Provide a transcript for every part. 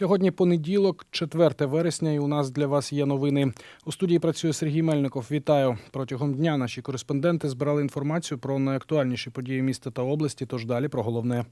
Сьогодні понеділок, 4 вересня, і у нас для вас є новини. У студії працює Сергій Мельников. Вітаю. Протягом дня наші кореспонденти збирали інформацію про найактуальніші події міста та області. Тож далі про головне.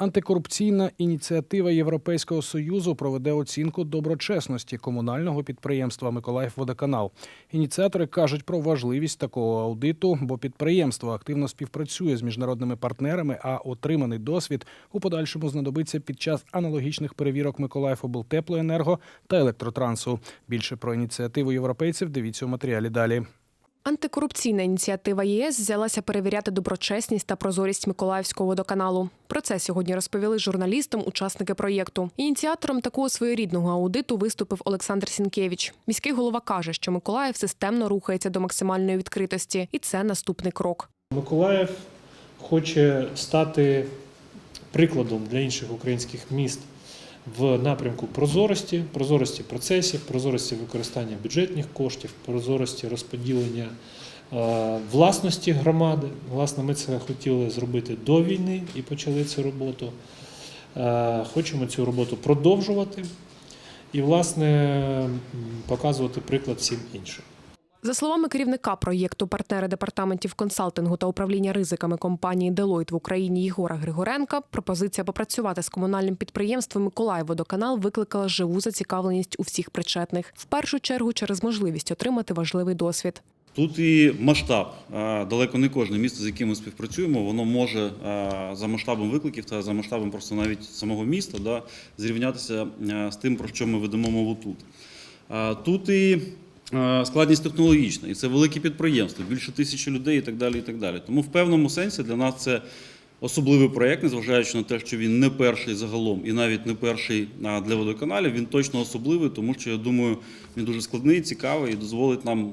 Антикорупційна ініціатива Європейського союзу проведе оцінку доброчесності комунального підприємства Миколаївводоканал. Ініціатори кажуть про важливість такого аудиту, бо підприємство активно співпрацює з міжнародними партнерами, а отриманий досвід у подальшому знадобиться під час аналогічних перевірок Миколаївоблтеплоенерго та електротрансу. Більше про ініціативу європейців дивіться у матеріалі далі. Антикорупційна ініціатива ЄС взялася перевіряти доброчесність та прозорість Миколаївського водоканалу. Про це сьогодні розповіли журналістам учасники проєкту. Ініціатором такого своєрідного аудиту виступив Олександр Сінкевич. Міський голова каже, що Миколаїв системно рухається до максимальної відкритості, і це наступний крок. Миколаїв хоче стати прикладом для інших українських міст в напрямку прозорості, прозорості процесів, прозорості використання бюджетних коштів, прозорості розподілення е, власності громади. Власне, ми це хотіли зробити до війни і почали цю роботу. Е, Хочемо цю роботу продовжувати і, власне, показувати приклад всім іншим. За словами керівника проєкту партнери департаментів консалтингу та управління ризиками компанії Deloitte в Україні Єгора Григоренка, пропозиція попрацювати з комунальним підприємством Миколаївводоканал викликала живу зацікавленість у всіх причетних. В першу чергу через можливість отримати важливий досвід. Тут і масштаб. Далеко не кожне місто, з яким ми співпрацюємо, воно може за масштабом викликів та за масштабом просто навіть самого міста да, зрівнятися з тим, про що ми ведемо мову тут. Тут і складність технологічна, і це велике підприємство, більше тисячі людей і так далі. І так далі. Тому в певному сенсі для нас це особливий проєкт, незважаючи на те, що він не перший загалом і навіть не перший для водоканалів. Він точно особливий, тому що я думаю, він дуже складний, цікавий і дозволить нам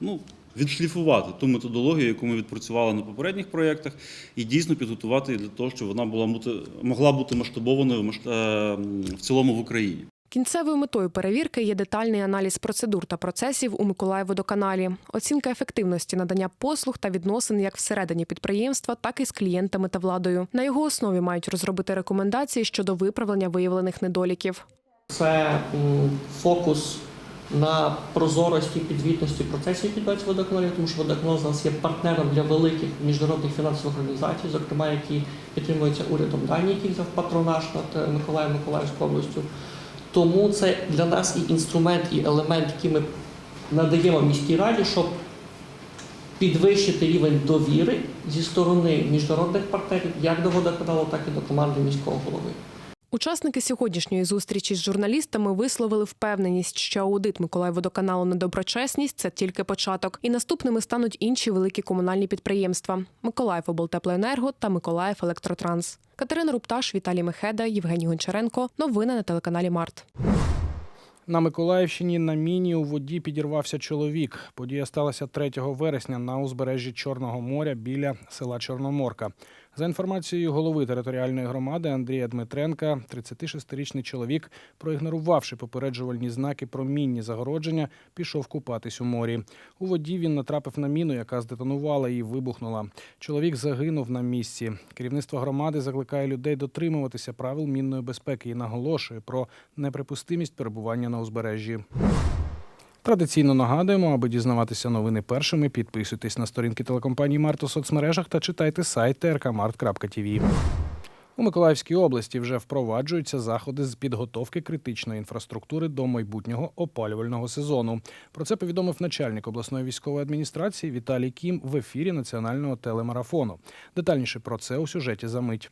ну, відшліфувати ту методологію, яку ми відпрацювали на попередніх проєктах, і дійсно підготувати для того, щоб вона була могла бути масштабованою е, в цілому в Україні. Кінцевою метою перевірки є детальний аналіз процедур та процесів у Миколаївводоканалі, оцінка ефективності надання послуг та відносин як всередині підприємства, так і з клієнтами та владою. На його основі мають розробити рекомендації щодо виправлення виявлених недоліків. Це фокус на прозорості і підзвітності процесів, які відбуваються в водоканалі, тому що водоканал зараз є партнером для великих міжнародних фінансових організацій, зокрема, які підтримуються урядом Данії, який взяв патронаж над е, Миколаєм Миколаївською областю. Тому це для нас і інструмент, і елемент, який ми надаємо міській раді, щоб підвищити рівень довіри зі сторони міжнародних партнерів як до водоканалу, так і до команди міського голови. Учасники сьогоднішньої зустрічі з журналістами висловили впевненість, що аудит Миколаївводоканалу на доброчесність це тільки початок, і наступними стануть інші великі комунальні підприємства: Миколаївоблтеплоенерго та Миколаївелектротранс. Катерина Рупташ, Віталій Мехеда, Євгеній Гончаренко. Новини на телеканалі Март. На Миколаївщині на міні у воді підірвався чоловік. Подія сталася 3 вересня на узбережжі Чорного моря біля села Чорноморка. За інформацією голови територіальної громади Андрія Дмитренка, 36-річний чоловік, проігнорувавши попереджувальні знаки про мінні загородження, пішов купатись у морі. У воді він натрапив на міну, яка здетонувала і вибухнула. Чоловік загинув на місці. Керівництво громади закликає людей дотримуватися правил мінної безпеки і наголошує про неприпустимість перебування на узбережжі. Традиційно нагадуємо, аби дізнаватися новини першими, підписуйтесь на сторінки телекомпанії Март у соцмережах та читайте сайт trkmart.tv. У Миколаївській області вже впроваджуються заходи з підготовки критичної інфраструктури до майбутнього опалювального сезону. Про це повідомив начальник обласної військової адміністрації Віталій Кім в ефірі національного телемарафону. Детальніше про це у сюжеті за мить.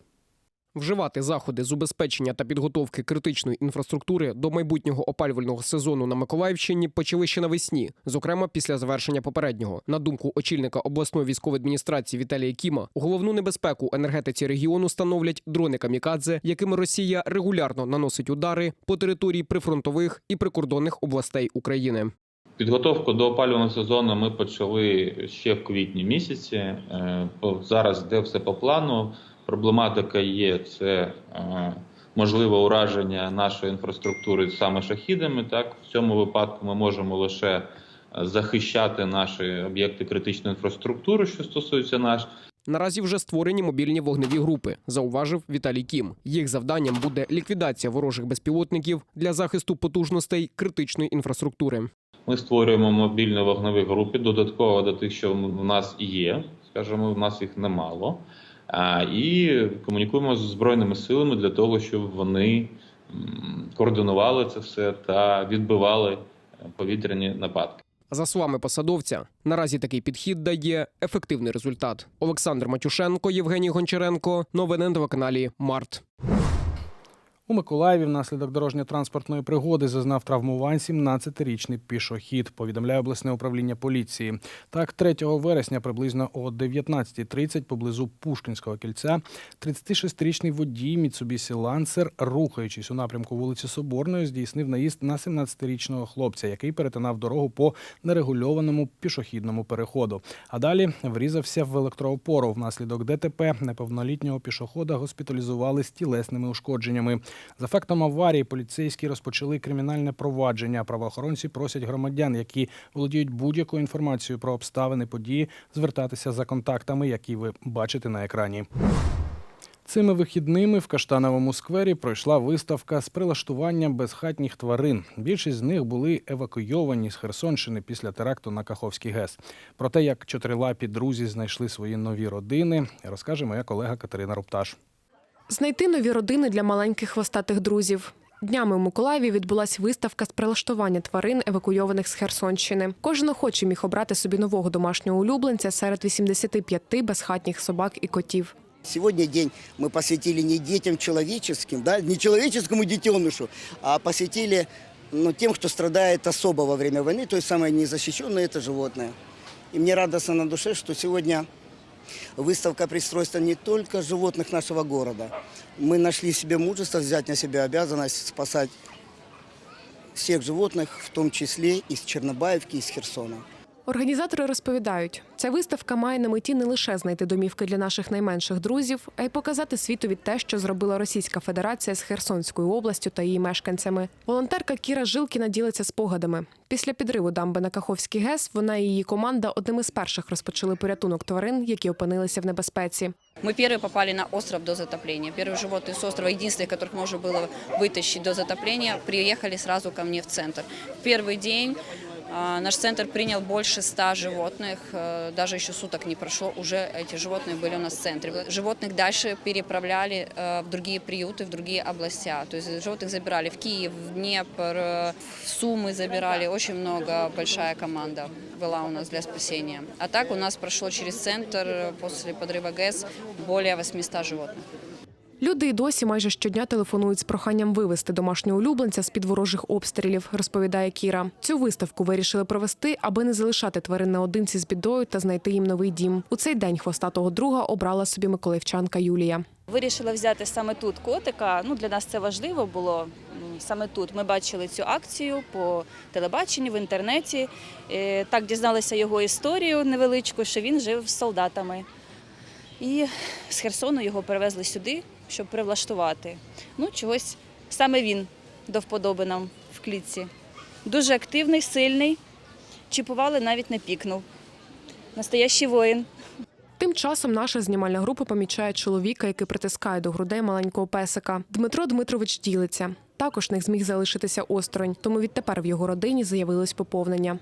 Вживати заходи з убезпечення та підготовки критичної інфраструктури до майбутнього опалювального сезону на Миколаївщині почали ще навесні, зокрема після завершення попереднього. На думку очільника обласної військової адміністрації Віталія Кіма, головну небезпеку енергетиці регіону становлять дрони камікадзе, якими Росія регулярно наносить удари по території прифронтових і прикордонних областей України. Підготовку до опалювального сезону ми почали ще в квітні місяці. Е, Зараз йде все по плану. Проблематика є це е, можливе ураження нашої інфраструктури саме шахідами. Так в цьому випадку ми можемо лише е, захищати наші об'єкти критичної інфраструктури, що стосується наш. Наразі вже створені мобільні вогневі групи, зауважив Віталій Кім. Їх завданням буде ліквідація ворожих безпілотників для захисту потужностей критичної інфраструктури. Ми створюємо мобільні вогневі групи додатково до тих, що в нас є. Скажімо, в нас їх немало. І комунікуємо з збройними силами для того, щоб вони координували це все та відбивали е, повітряні нападки. За словами посадовця, наразі такий підхід дає ефективний результат. Олександр Матюшенко, Євгеній Гончаренко. Новини на телеканалі Март. У Миколаєві внаслідок дорожньо-транспортної пригоди зазнав травмувань 17-річний пішохід, повідомляє обласне управління поліції. Так, 3 вересня приблизно о 19.30 поблизу Пушкінського кільця 36-річний водій Mitsubishi Lancer, рухаючись у напрямку вулиці Соборної, здійснив наїзд на 17-річного хлопця, який перетинав дорогу по нерегульованому пішохідному переходу. А далі врізався в електроопору. Внаслідок ДТП неповнолітнього пішохода госпіталізували з тілесними ушкодженнями. За фактом аварії поліцейські розпочали кримінальне провадження. Правоохоронці просять громадян, які володіють будь-якою інформацією про обставини події, звертатися за контактами, які ви бачите на екрані. Цими вихідними в Каштановому сквері пройшла виставка з прилаштуванням безхатніх тварин. Більшість з них були евакуйовані з Херсонщини після теракту на Каховський ГЕС. Про те, як чотирилапі друзі знайшли свої нові родини, розкаже моя колега Катерина Рупташ. Знайти нові родини для маленьких хвостатих друзів. Днями у Миколаєві відбулась виставка з прилаштування тварин, евакуйованих з Херсонщини. Кожен охочий міг обрати собі нового домашнього улюбленця серед 85 безхатніх собак і котів. Сегодня день мы посвятили не детям человеческим, да, не человеческому детенышу, а посвятили ну, тем, кто страдает особо во время войны, то есть самое незащищенное – это животное. И мне радостно на душе, что сегодня выставка пристройства не только животных нашего города. Мы нашли в себе мужество взять на себя обязанность спасать всех животных, в том числе из Чернобаевки, из Херсона. Організатори розповідають, ця виставка має на меті не лише знайти домівки для наших найменших друзів, а й показати світові те, що зробила Російська Федерація з Херсонською областю та її мешканцями. Волонтерка Кіра Жилкіна ділиться спогадами. Після підриву дамби на Каховський ГЕС вона і її команда одним із перших розпочали порятунок тварин, які опинилися в небезпеці. Мы первые попали на остров до затопления. Первые животные с острова, единственные, которых можно было вытащить до затопления, приехали сразу ко мне в центр. В первый день а, наш центр принял больше ста животных, э, даже еще суток не прошло, уже эти животные были у нас в центре. Животных дальше переправляли э, в другие приюты, в другие областя. То есть животных забирали в Киев, в Днепр, э, в Сумы забирали. Очень много, большая команда была у нас для спасения. А так у нас прошло через центр э, после подрыва ГЭС более 800 животных. Люди й досі майже щодня телефонують з проханням вивезти домашнього улюбленця з під ворожих обстрілів, розповідає Кіра. Цю виставку вирішили провести, аби не залишати тварин наодинці з бідою та знайти їм новий дім. У цей день хвостатого друга обрала собі миколаївчанка Юлія. Вирішила взяти саме тут котика. Ну для нас це важливо було. Саме тут ми бачили цю акцію по телебаченню в інтернеті. Е, Так дізналися його історію невеличку, що він жив з солдатами. І з Херсону його перевезли сюди, щоб привлаштувати. Ну, чогось саме він до вподоби нам в клітці. Дуже активний, сильний. Чіпували, навіть не пікнув. Настоящий воїн. Тим часом наша знімальна група помічає чоловіка, який притискає до грудей маленького песика. Дмитро Дмитрович ділиться. Також не зміг залишитися осторонь, тому відтепер в його родині заявилось поповнення.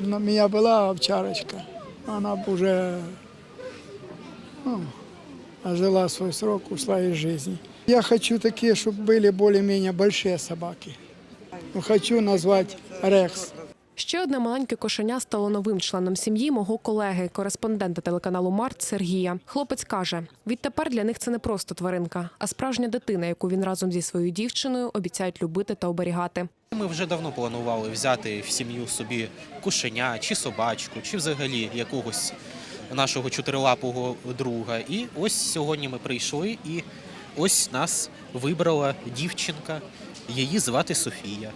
Ну, У меня была овчарочка. Она б уже ну, жила свой срок, ушла из жизни. Я хочу такие, чтобы были более-менее большие собаки. Ну, Хочу назвать Рекс. Ще одне маленьке кошеня стало новим членом сім'ї мого колеги, кореспондента телеканалу Март Сергія. Хлопець каже: відтепер для них це не просто тваринка, а справжня дитина, яку він разом зі своєю дівчиною обіцяють любити та оберігати. Ми вже давно планували взяти в сім'ю собі кушеня чи собачку, чи взагалі якогось нашого чотирилапого друга. І ось сьогодні ми прийшли, і ось нас вибрала дівчинка. Її звати Софія.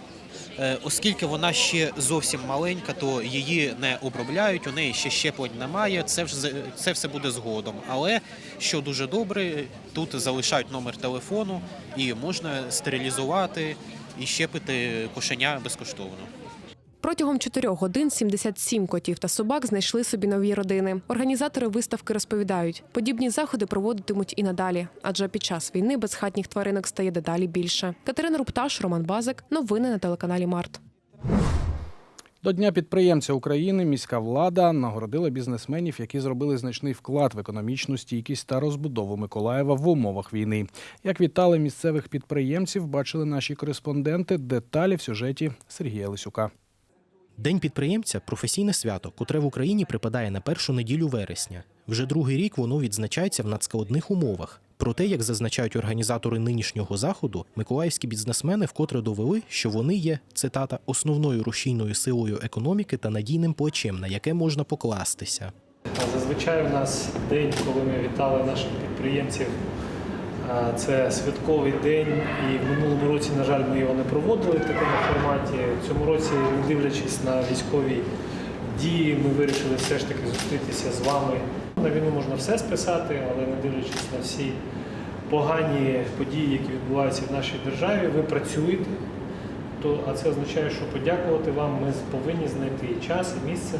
Е, Оскільки вона ще зовсім маленька, то її не обробляють, у неї ще щеплень немає. Це вже це все буде згодом. Але що дуже добре, тут залишають номер телефону і можна стерилізувати і щепити кошеня безкоштовно. Протягом чотирьох годин 77 котів та собак знайшли собі нові родини. Організатори виставки розповідають, подібні заходи проводитимуть і надалі, адже під час війни безхатніх тваринок стає дедалі більше. Катерина Рупташ, Роман Базик. Новини на телеканалі Март. До Дня підприємця України міська влада нагородила бізнесменів, які зробили значний вклад в економічну стійкість та розбудову Миколаєва в умовах війни. Як вітали місцевих підприємців, бачили наші кореспонденти. Деталі в сюжеті Сергія Лисюка. День підприємця професійне свято, котре в Україні припадає на першу неділю вересня. Вже другий рік воно відзначається в надскладних умовах. Проте, як зазначають організатори нинішнього заходу, миколаївські бізнесмени вкотре довели, що вони є цитата основною рушійною силою економіки та надійним плечем, на яке можна покластися. Зазвичай у нас день, коли ми вітали наших підприємців, це святковий день, і в минулому році, на жаль, ми його не проводили в такому форматі. В цьому році, не дивлячись на військові дії, ми вирішили все ж таки зустрітися з вами. На війну можна все списати, але не дивлячись на всі погані події, які відбуваються в нашій державі, ви працюєте. То, а це означає, що подякувати вам ми повинні знайти і час, і місце.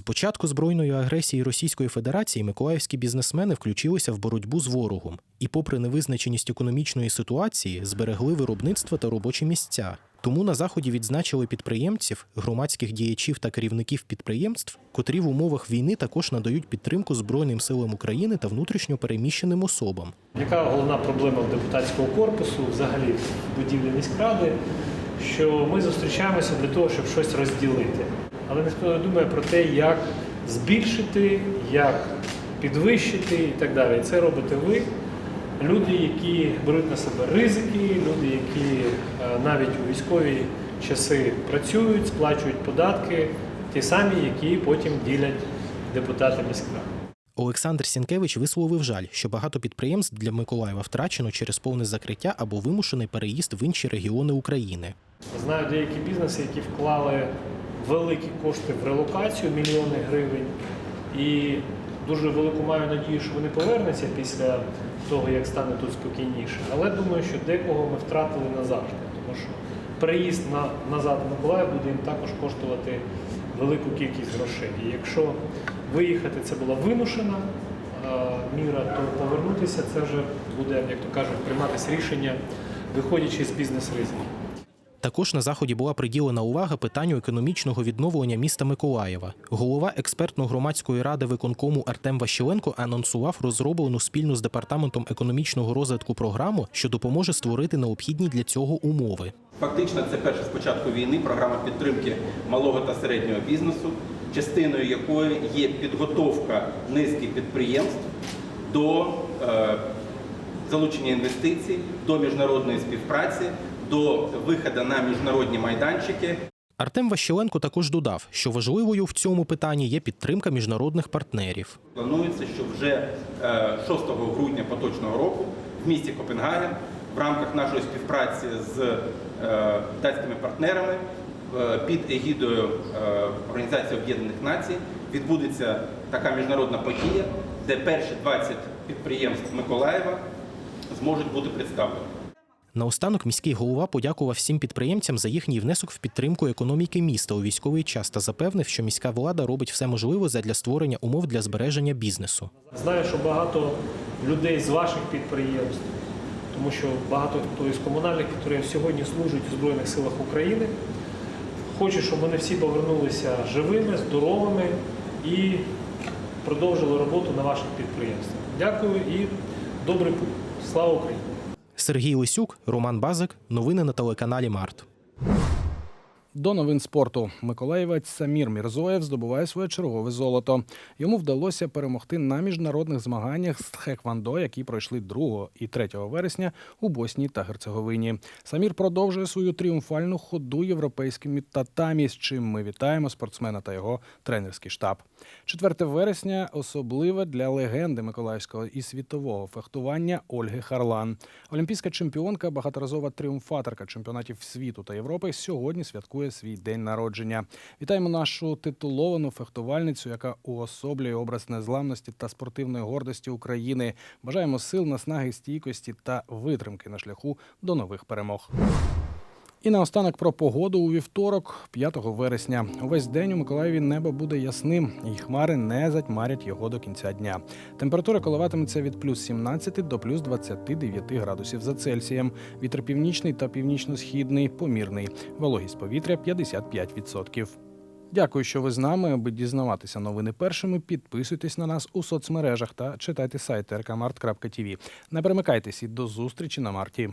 З початку збройної агресії Російської Федерації миколаївські бізнесмени включилися в боротьбу з ворогом і, попри невизначеність економічної ситуації, зберегли виробництво та робочі місця. Тому на заході відзначили підприємців, громадських діячів та керівників підприємств, котрі в умовах війни також надають підтримку Збройним силам України та внутрішньо переміщеним особам. Яка головна проблема в депутатського корпусу, взагалі будівлі міськради, що ми зустрічаємося для того, щоб щось розділити. Але ніхто не думає про те, як збільшити, як підвищити і так далі. І це робите ви, люди, які беруть на себе ризики, люди, які е, навіть у військові часи працюють, сплачують податки, ті самі, які потім ділять депутати міськради. Олександр Сінкевич висловив жаль, що багато підприємств для Миколаєва втрачено через повне закриття або вимушений переїзд в інші регіони України. Знаю деякі бізнеси, які вклали великі кошти в релокацію, мільйони гривень, і дуже велику маю надію, що вони повернуться після того, як стане тут спокійніше. Але думаю, що декого ми втратили назавжди, тому що переїзд на, назад в Миколаїв буде їм також коштувати велику кількість грошей. І якщо виїхати це була вимушена міра, то повернутися це вже буде, як то кажуть, прийматися рішення, виходячи з бізнес-ризиків. Також на заході була приділена увага питанню економічного відновлення міста Миколаєва. Голова експертно-громадської ради виконкому Артем Ващеленко анонсував розроблену спільно з департаментом економічного розвитку програму, що допоможе створити необхідні для цього умови. Фактично, це перша з початку війни програма підтримки малого та середнього бізнесу, частиною якої є підготовка низки підприємств до е, залучення інвестицій, до міжнародної співпраці, до виходу на міжнародні майданчики. Артем Ващеленко також додав, що важливою в цьому питанні є підтримка міжнародних партнерів. Планується, що вже е, 6 грудня поточного року в місті Копенгаген в рамках нашої співпраці з е, датськими партнерами е, під егідою е, Організації Об'єднаних Націй відбудеться така міжнародна подія, де перші 20 підприємств Миколаєва зможуть бути представлені. Наостанок міський голова подякував всім підприємцям за їхній внесок в підтримку економіки міста у військовий час та запевнив, що міська влада робить все можливе задля створення умов для збереження бізнесу. Знаю, що багато людей з ваших підприємств, тому що багато хто із комунальних підприємств сьогодні служить у Збройних силах України. Хочу, щоб вони всі повернулися живими, здоровими і продовжили роботу на ваших підприємствах. Дякую і добрий путь. Слава Україні! Сергій Лисюк, Роман Базик. Новини на телеканалі Март. До новин спорту Миколаївець Самір Мірзоєв здобуває своє чергове золото. Йому вдалося перемогти на міжнародних змаганнях з Тхеквондо, які пройшли 2 і 3 вересня у Боснії та Герцеговині. Самір продовжує свою тріумфальну ходу європейськими татамі, з чим ми вітаємо спортсмена та його тренерський штаб. 4 вересня особливе для легенди миколаївського і світового фехтування Ольги Харлан. Олімпійська чемпіонка, багаторазова тріумфаторка чемпіонатів світу та Європи сьогодні святкує свій день народження. Вітаємо нашу титуловану фехтувальницю, яка уособлює образ незламності та спортивної гордості України. Бажаємо сил, наснаги, стійкості та витримки на шляху до нових перемог. І наостанок про погоду у вівторок, 5 вересня. Увесь день у Миколаєві небо буде ясним, і хмари не затьмарять його до кінця дня. Температура коливатиметься від плюс 17 до плюс 29 градусів за Цельсієм. Вітер північний та північно-східний помірний. Вологість повітря 55%. Дякую, що ви з нами. Аби дізнаватися новини першими, підписуйтесь на нас у соцмережах та читайте сайт rkmart.tv. Не перемикайтесь і до зустрічі на марті.